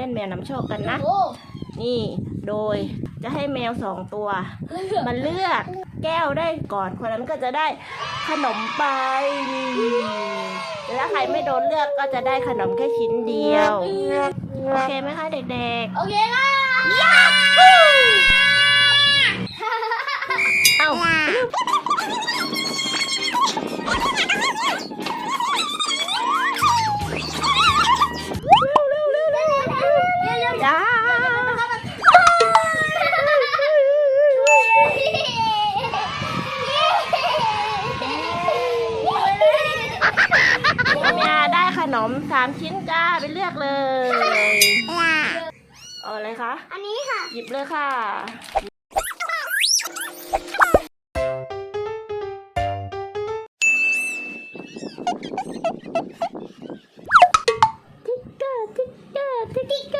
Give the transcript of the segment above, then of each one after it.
เรามาเล่นแมวนำโชคกันนะโอ้นี่โดยจะให้แมวสองตัว มันเลือกแก้วได้ก่อนคนนั้นก็จะได้ขนมไปนี่แต่ถ้าใครไม่โดนเลือกก็จะได้ขนมแค่ชิ้นเดียว โอเคไหมคะเด็กโอเคค่ะ นมสามชิ้นจ้าไปเลือกเลยเอาอะไรคะ อันนี้ค่ะ หยิบเลยค่ะติ๊กเกอร์ติ๊กเกอร์ติ๊กติ๊กเกอร์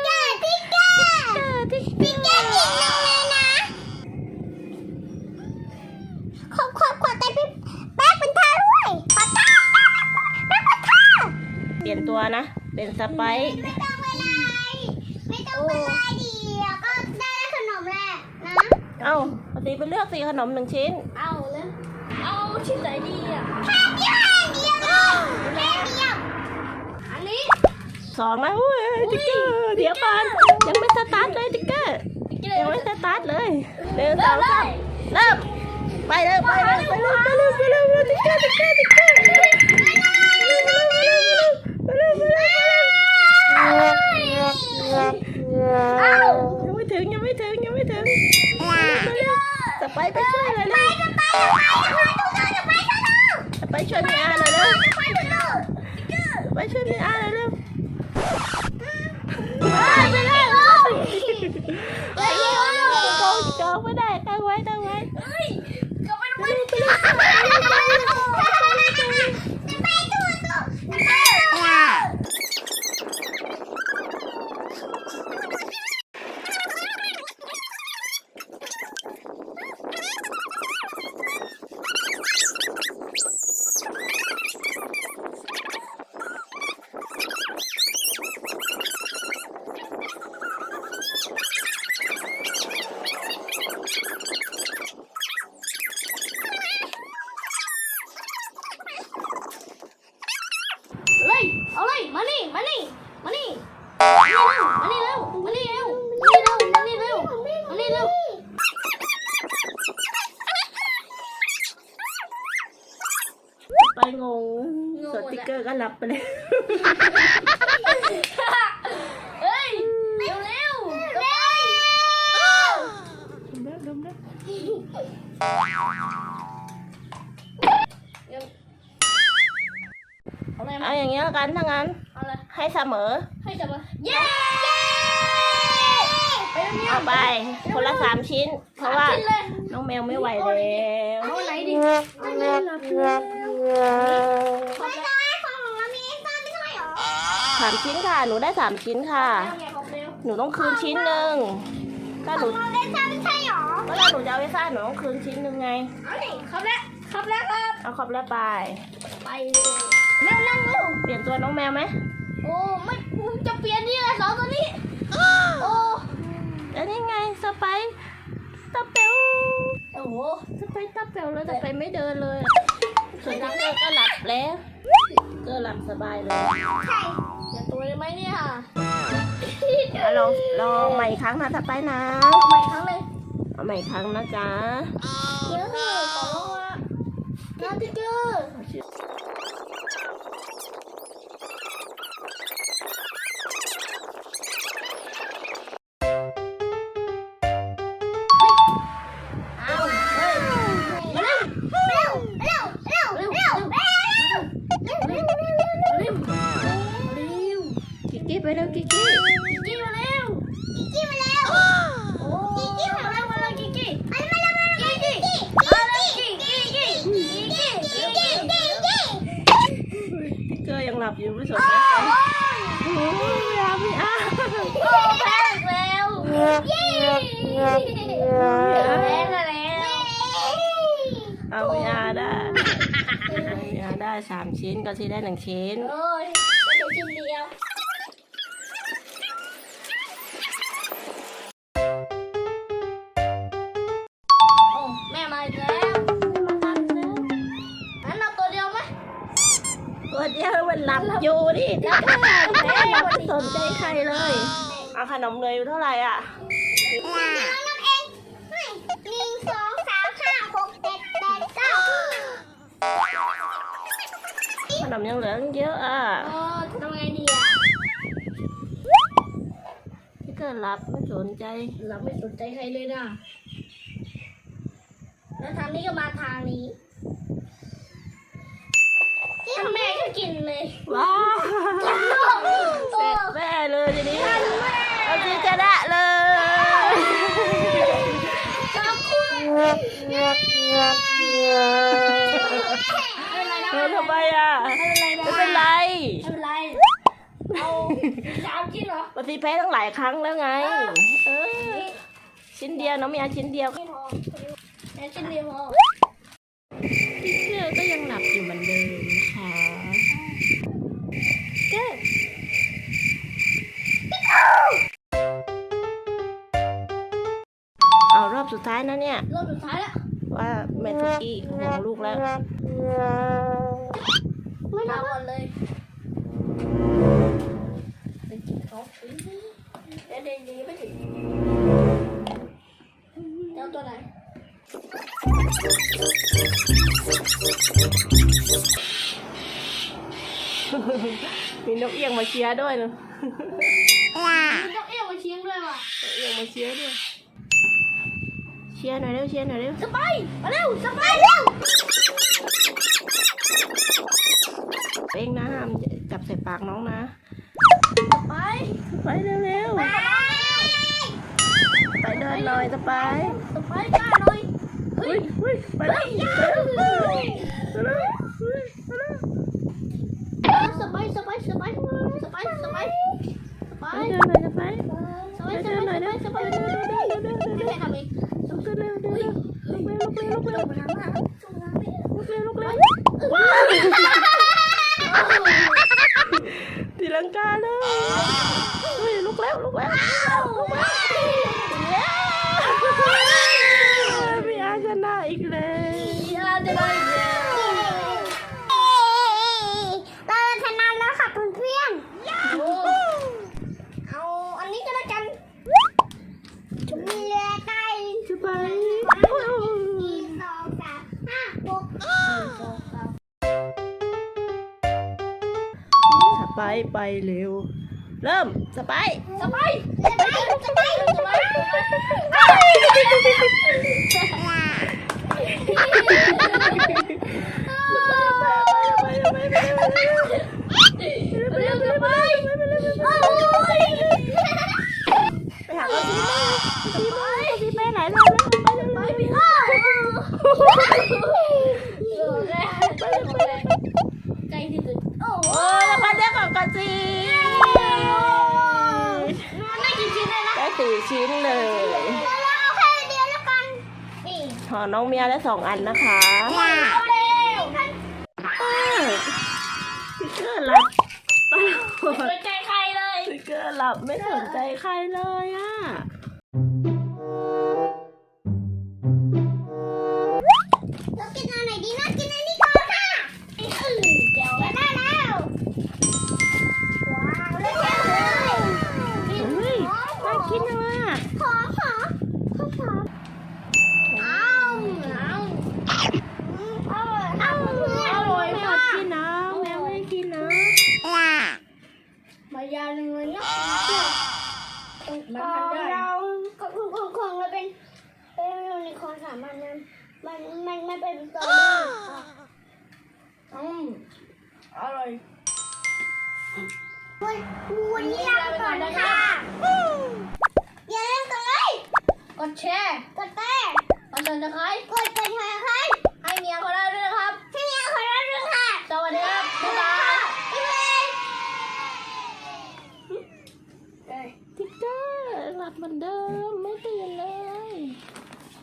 สไปซ์ไม่ต้องเวลาไม่ต้องเวลาเดียวก็ได้ขนมแหละนะเอ้าปกติไปเลือกสีขนมหนึ่งชิ้น เอาเลยเอาชิ้นไหนดีอะแค่เดียวเดียวแค่เดียวอันนี้สองนะอุ้ยติ๊กเกอร์เดี๋ยวก่อนยังไม่สตาร์ทเลยติ๊กเกอร์ยังไม่สตาร์ทเลยเดินสองสามเริ่มไปเลยไปเลยไปเลยไปเลยไปเลยไปเลยติ๊กเกอร์ติ๊กเกอร์ติ๊กเกอร์ไปเลยไปเลยไปเลยยังไม่ถึงยังไม่ถึงยังไม่ถึงสไปไปช่วยเลยเลยสไปช่วยพี่อาหน่อยเร็วสไปช่วยพี่อาหน่อยเร็วไปเลยกองกองไม่ได้ตั้งไว้ตั้งไว้ เลยเอาเลยมานี่มานี่มานี่มานี่เร็วมานี่เร็วมานี่เร็วมานี่เร็วมานี่เร็ว ไปงงสติ๊กเกอ ร์ก็รับไปเลยเฮ้ยเร็วเร็วเร็วดมได้ดมได้เอาเลยเอาอย่างนี้แล้วกันถ้างั้น เอาเลยให้เสมอ ให้จับมาเย้ไปเร็วเอาไปคนละสามชิ้น เพราะว่าชิ้นเลยน้องแมวไม่ไหวแล้ว เอาไหนดิเอาไหนล่ะไม่ได้ของหนูมีซ่อนไม่ใช่หรอ สามชิ้นค่ะ หนูได้สามชิ้นค่ะแล้วไงของเร็วหนูต้องคืนชิ้นหนึ่งถ้าหนูเราได้ซ่อนไม่ใช่หรอเวลาหนูจะเอาไปซ่าหนูต้องคืนชิ้นหนึ่งไงเอาดิครับแล้วครับแล้วครับ เอาครบแล้วไป ไปเลยเร็วเร็วเร็วเปลี่ยนตัวน้องแมวไหมโอ้ไม่จะเปลี่ยนนี่เลยสองตัวนี้ โอ้แล้วนี่ไงสไปซ์ตะเปลโอ้โหสไปซ์ตะเปลแล้วสไปซ์ไม่เดินเลยส่วนติ๊กเกอร์ก็หลับแล้ว เกอร์หลับสบายเลยใช่เปลี่ยนตัวได้ไหมเนี่ยเดี๋ยวลองลองใหม่อีกครั้งนะสไปซ์นะ เอาใหม่อีกครั้งเลยเอาใหม่อีกครั้งนะจ๊ะเดี๋ยวขอลองละน้าติ๊กเกอร์ บอยู่ไม่สนใจใครโอ้ยไม่เอาไม่เอาโอ้แพ้อีกแล้วยี่แพ้มาแล้วเอาไม่เอาได้เอาไม่เอาได้สามชิ้นก็ที่ได้หนึ่งชิ้นโอ้ยไม่ใช่ชิ้นเดียว อยู่ดิหลับอยู่แม่ไม่สนใจใครเลย เอาขนมเนยอยู่เท่าไหร่อะน้องนับเองหนึ่งสองสามห้าหกเจ็ดแปดเก้าขนมยังเหลือตั้งเยอะอะเออทำไงดีอะพี่ก็หลับไม่สนใจเราไม่สนใจใครเลยนะแล้วทางนี้ก็มาทางนี้ ทำแม่ก็กินเลยว้าวเสร็จแม่เลยทีนี้เอาจีจะได้เลยขอบคุณไม่เป็นไรนะเออทำไมอะไม่เป็นไรนะไม่เป็นไรไม่เป็นไรเอาสามชิ้นเหรอปฏิแพ้ตั้งหลายครั้งแล้วไง เออชิ้นเดียวน้องมีอาชิ้นเดียวไม่พอแค่ชิ้นเดียวพอพี่เชื่อก็ยังหลับอยู่เหมือนเดิม สุดท้ายนะเนี่ย รอบสุดท้ายแล้วว่าแม่ทุกกี้ห่วงลูกแล้ว ไม่ทำก่อนเลยสองชิ้นเดี๋ยวเดี๋ยวนี้ไม่ถึงเจ้าตัวไหนมีนกเอี้ยงมาเชียร์ด้วยนะมีนกเอี้ยงมาเชียงด้วยว่ะนกเอี้ยงมาเชียร์ด้วยเชียร์หน่อยเร็วเชียร์หน่อยเร็วสไปร์มาเร็วสไปร์เร็วเองนะห้ามจับใส่ปากน้องนะสไปร์ไปเร็วเร็วๆไปเดินหน่อยสไปร์สไปร์กล้าหน่อยเฮ้เฮ้ยยเฮ้ยไปแล้วไปแล้วไปแล้วไปแล้วไปแล้วเออสไปร์สไปร์สไปร์สไปร์สไปร์สไปไปร์เดินหน่อยสไปร์สไปร์สไปร์สไปร์สไปร์ไม่ใช่ทำเอง ลุกเร็วเร็วเร็ว ลุกเร็ว ไปร์ไปเร็ว เริ่มสไปร์สไปร์จะไปจะไปสไปร์เร็วสไปร์ โอ้ย ไปหาเราทีแม่ทีแม่ไหนเราไปเลย ไป ไป พี่ เลย อ้าวเออแม่ไปเลยใจที่สุดโอ้โห โอ้ยแล้วมาเรียกก่อนก่อนสิ มันได้กี่ชิ้นเลยนะ ได้ สี่ชิ้นเลยเราเอาแค่เดียวแล้วกันนี่หอน้องเมียได้สองอันนะคะเอาเร็วเออสติกเกอร์หลับตลไม่อสดนใจใครเลยสติกเกอร์หลับไม่สนใจใครเลยอะ ยาหนึ่งเลยนะมันขทำองได้เราของของของเราเป็นเป็นยูนิคอร์นสามอันนั้นมันมันมันเป็นสตรอเบอรี่อืมอร่อยวันวันนี้ลาไปก่อนนะคะอย่าลืมกดไลค์กดแชร์กดแชร์กดติดตามกดกระดิ่งค่ะ